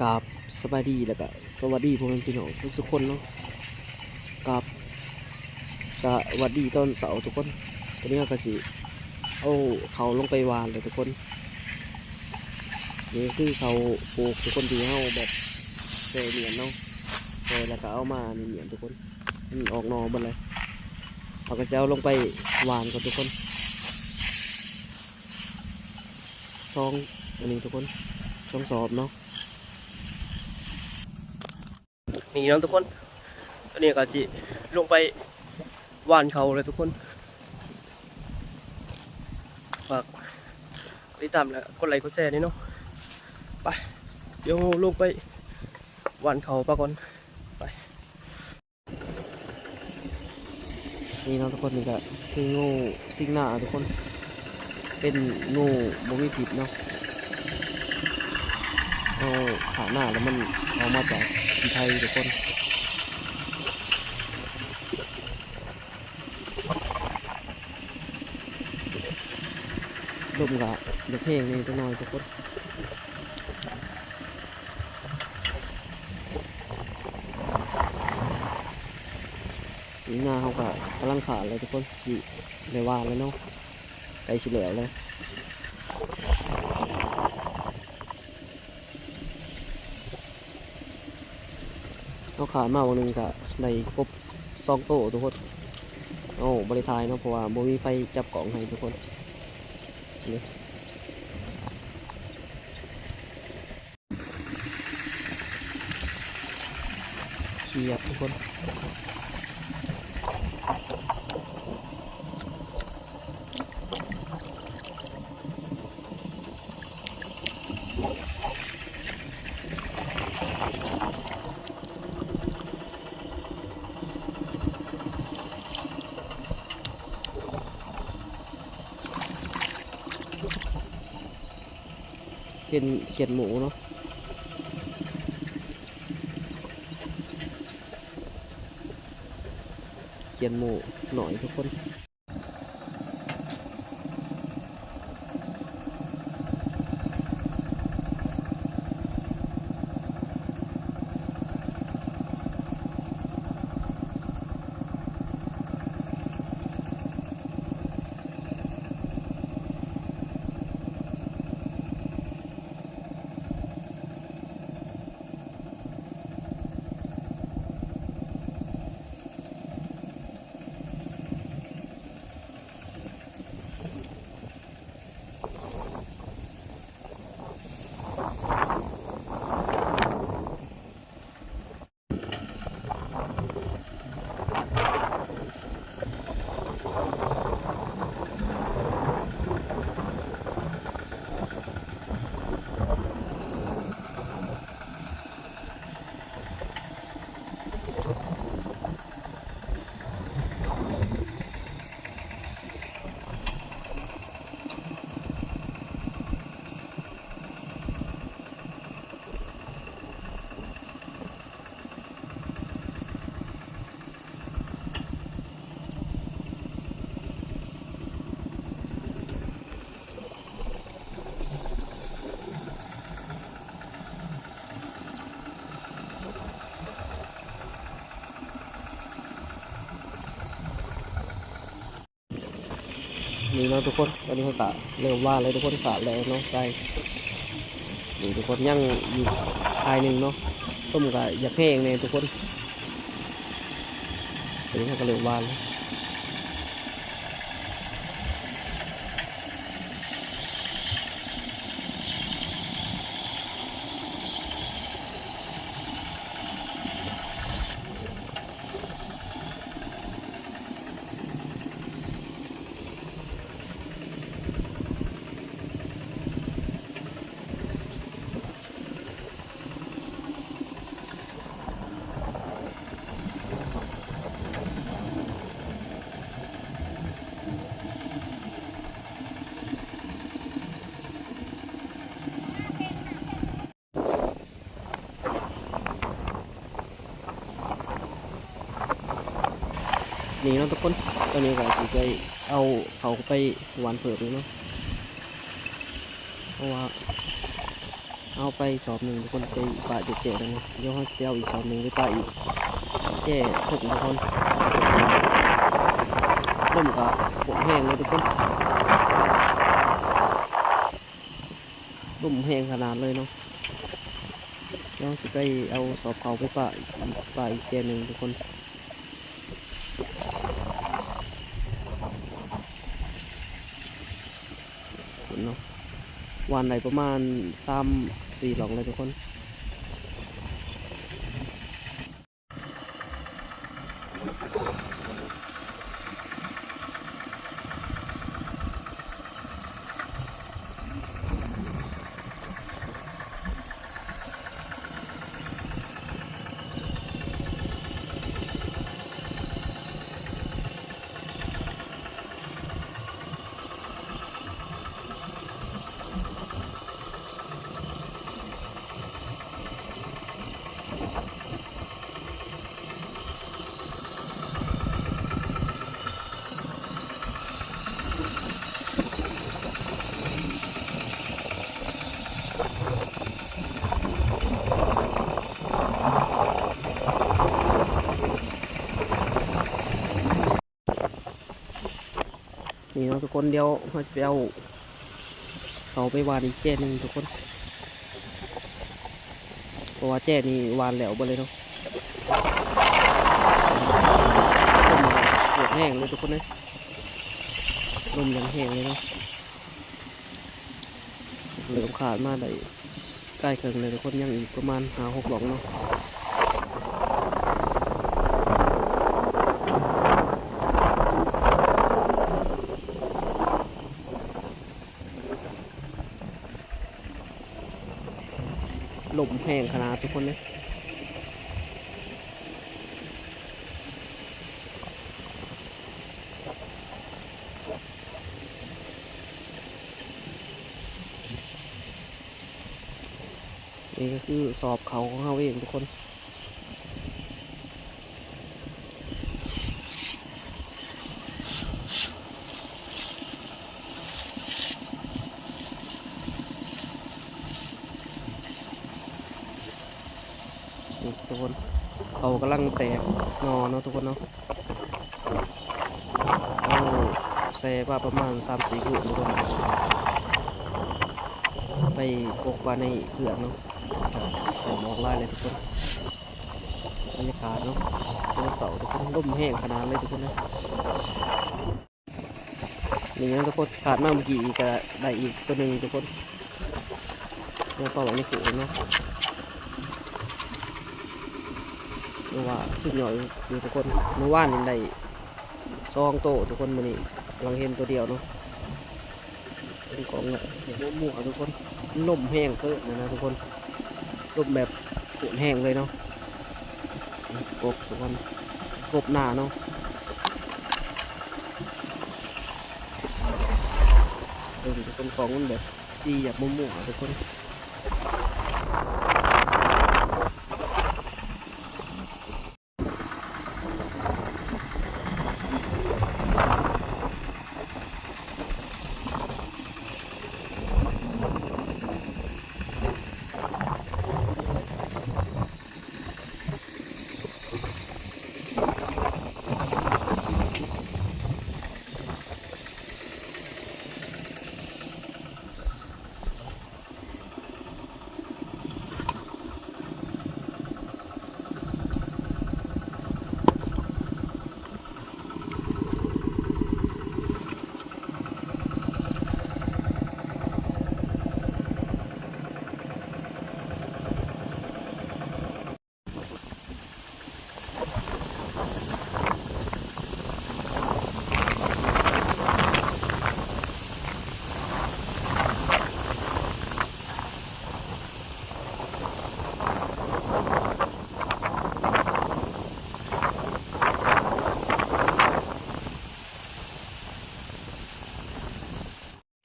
กราบสบายดีแล้วก็สวัสดีพ่อแม่พี่น้องทุกคนเนาะกราบสวัสดีตอนเสาร์ทุกคนตอนนี้ก็สิเอาเขาลงไปวานเลยทุกคนนี่คือเขาปลูกทุกคนที่เฮาแบบเจอเหนียนเนาะเจอแล้วก็เอามาเหนียนทุกคนมันออกนอหมดเลยเราก็จะเอาลงไปวานกันทุกคนซองอันนี้ทุกคนซองสอบเนาะ นี่นะทุกคนตอนนี้ก็จิลงไปว่านเขาเลยทุกคนฝากติดตามแล้วกดไลค์กดแชร์นี่เนาะไปเดี๋ยวลงไปว่านเขาปะก่อนไปนี่นะทุกคนนี่ก็คืองูซิงหน้าทุกคน เป็นงูบ่มีผิดเนาะเอาขาหน้าแล้วมันเอามาจาก ไทยทุกคนลมกะเด็กเพลงนี่ตัวน้อยทุกคนนี่หน้าเขาก็กำลังขาดเลยทุกคนสิเลยว่าแล้วเนาะไกลสิเหลือเลย เขาขาดมาวันหนึงก็ในครบสองโตทุกคนโอ้บริทายเนาะเพราะว่าโบมีไฟจับกล่องให้ทุกคนเขียบทุกคน เขียนเขียดหมูเนาะเขียดหมูหน่อยทุกคน นี่เนาะทุกคนตอนนี้เขาตะเริ่มว่าเลยทุกคนกะแล้วเนาะใส่นี่ทุกคนยังอยู่ภายหนึ่งเนาะต้มกะอยากแห้งเนี่ยทุกคนวันนี้เขาก็เริ่มว่าเลย นี่เนาะทุกคนตอนนี้ก็จะไปเอาเขาไปหวานเผือกเนาะเพราะว่าเอาไปสอบหนึ่งทุกคนไปป่าเจ๊ๆแล้วนะเดี๋ยวเขาจะเอาอีกสอบหนึ่งไปป่าอีกแจ้ทุกทุกคนร่มกับฝนแห้งเลยทุกคนร่มแห้งขนาดเลยเนาะเดี๋ยวจะไปเอาสอบเขาไปป่าป่าอีกแจ้หนึ่งทุกคนฝนเนาะ วันไหนประมาณสามสี่หลองเลยทุกคน นี่เนาะทุกคนเดี๋ยวเราจะไปเอาเขาไปวานอีกแจ้หนึ่งทุกคนเพราะว่าแจ้นี่วานแล้วไปเลยเนาะลมแห้งเลยทุกคนเลยลมยังแห้งเลยเนาะเหลือขาดมาได้ใกล้เคิงเลยทุกคนยังอีกประมาณหาหกหลงเนาะ ห้งขนาดทุกคนเลยนี่ก็คือสอบเขาของเขาเองทุกคนเขา กำลังแตกนอเนาะทุกคนเนาะเอาแซ่ว่าประมาณสามสี่กุทุกคนไปปกไว้ในเกลือกเนาะใส่หมอกไล่เลยทุกคนบรรยากาศเนาะตัวเสาทุกคนร่มแห้งขนาดเลยทุกคนนะนี่นะทุกคนขาดมากเมื่อกี้อีกก็ได้อีกตัวหนึ่งทุกคนยังต่อไว้ในขืนเนาะ เมื่อว่าสุดยอดอยู่ทุกคนเมื่อวานนี่ได้ซองโตทุกคนมื้อนี้กำลังเห็นตัวเดียวเนาะเป็นกองเนี่ยเห็นมั่วๆทุกคนลมแห้งเพิ่มนะนะทุกคนลมแบบฝนแห้งเลยเนาะกบทุกคนกบหนาเนาะเออทุกคนกองมันแบบซีแบบมั่วๆทุกคน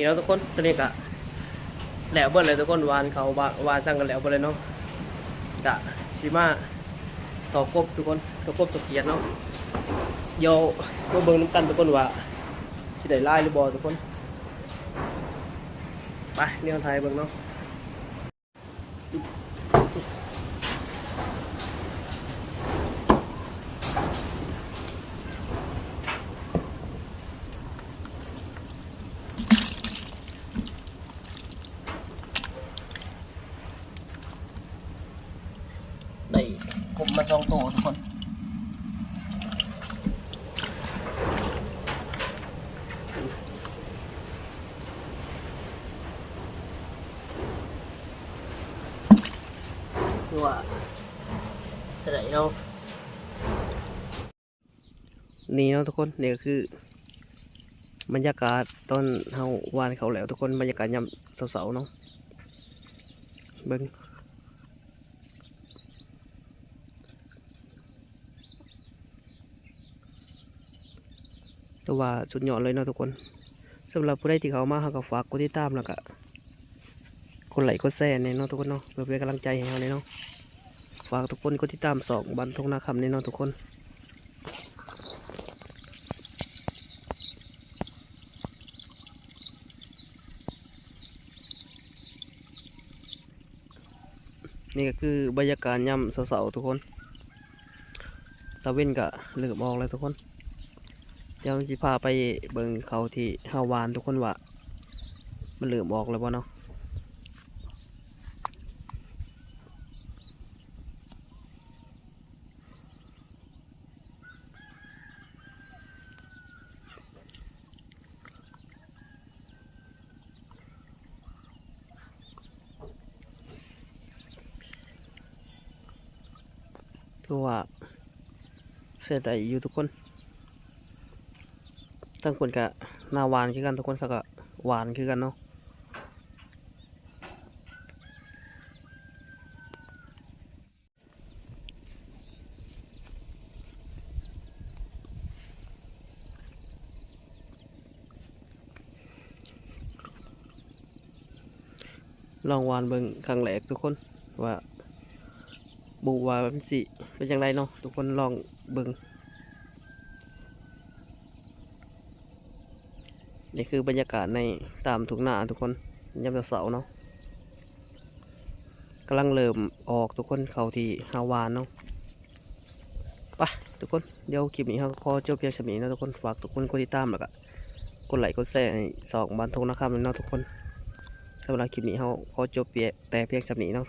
นี่แล้วทุกคนตอนนี้กะแล้วเบิ้ลเลยทุกคนวานเขาวานวานสร้างกันแล้วเบิ้ลเลยเนาะกะชิมาต่อกบทุกคนต่อกบตะเกียบเนาะเดี๋ยวมาเบิ่งน้ำกันทุกคนว่าสิได้ไล่หรือบอทุกคนไปเนี่ยไทยเบิ่งเนาะ กบมาสองตัวทุกคน คือว่าเสร็จเนาะนี่เนาะทุกคนนี่ก็คือบรรยากาศตอนเฮาวานเขาแล้วทุกคนบรรยากาศยามเสาๆเนาะเบิ่งแต่ว่าสุดยอดเลยเนาะทุกคนสำหรับผู้ใดที่เขามาเขาก็ฝากกดติดตามแล้วก็กดไลค์กดแชร์เนี่ยเนาะทุกคนเนาะเพื่อเป็นกำลังใจให้เราเนี่ยเนาะ ฝากทุกคนกดติดตามสองบันทงนาคำแน่นาะทุกคนนี่ก็คือบรรยากาศย่ำเสาๆทุกคน ตะเว้นก็เลือบออกเลยทุกคน เดี๋ยวจะพาไปเบิ่งเขาที่ฮาวานทุกคนว่า มันเหลือบออกแล้วบ่เนาะ ถือว่าเสียดายอยู่ทุกคนทั้งคนกะหน้าวานคือกันทุกคนเขาก็หวานคือกันเนาะลองหวานเบิ่งครั้งแรกทุกคนว่า บูว่ามันสิเป็นยังไงเนาะทุกคนลองเบิ่งนี่คือบรรยากาศในตามทุ่งนาทุกคนยามเสาร์เนาะกำลังเริ่มออกทุกคนเขาที่ฮาวานเนาะไปทุกคนเดี๋ยวคลิปนี้เราขอจบเพียงสมีนะทุกคนฝากทุกคนกดติดตามแล้วก็กดไลค์กดแชร์ให้สองบันทงนะครับเนาะทุกคนสำหรับคลิปนี้เราขอจบเพียงแต่เพียงสมีเนาะ